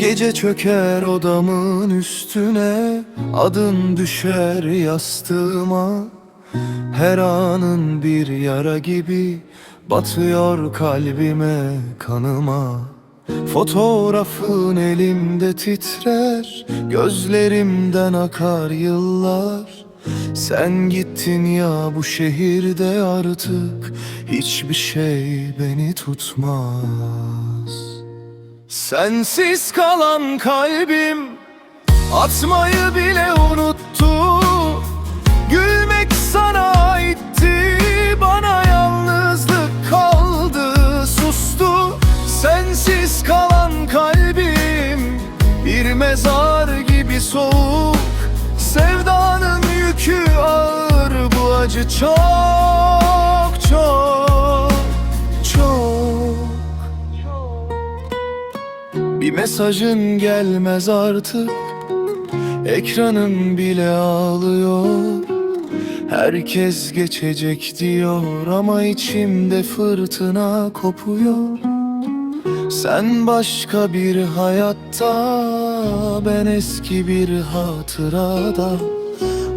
Gece çöker odamın üstüne Adın düşer yastığıma. Her anın bir yara gibi Batıyor kalbime kanıma. Fotoğrafın elimde titrer Gözlerimden akar yıllar. Sen gittin ya bu şehirde artık Hiçbir şey beni tutmaz Sensiz kalan kalbim Atmayı bile unuttu. Gülmek sana aitti Bana yalnızlık kaldı Sustu. Sensiz kalan kalbim Bir mezar gibi soğuk. Sevdanın yükü ağır Bu acı çok çok bir mesajın gelmez artık. Ekranın bile ağlıyor. Herkes geçecek diyor Ama içimde fırtına kopuyor. Sen başka bir hayatta Ben eski bir hatırada.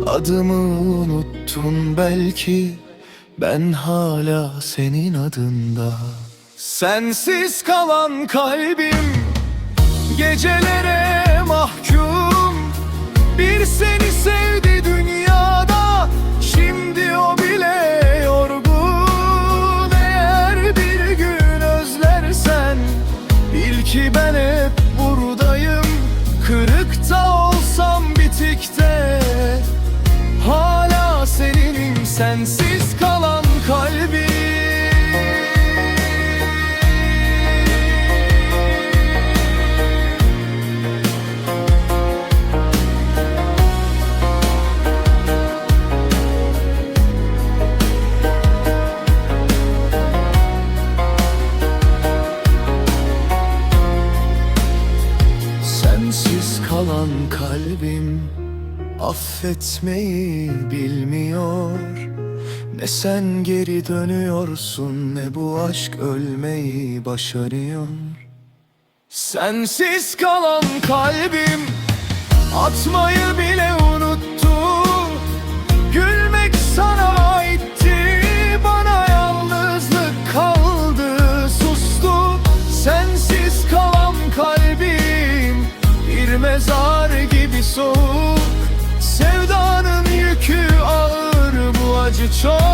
Adımı unuttun belki Ben hala senin adında. Sensiz kalan kalbim Gecelere mahkum. Bir seni sevdi dünyada Şimdi o bile yorgun. Eğer bir gün özlersen Bil ki ben hep buradayım. Kırıkta olsam bitikte Hala seninim sensiz affetmeyi bilmiyor. Ne sen geri dönüyorsun ne bu aşk ölmeyi başarıyor. Sensiz kalan kalbim atmayı bile unuttu. Gülmek sana aitti bana yalnızlık kaldı sustu. Sensiz kalan kalbim bir mezar gibi soğuk Sevdanın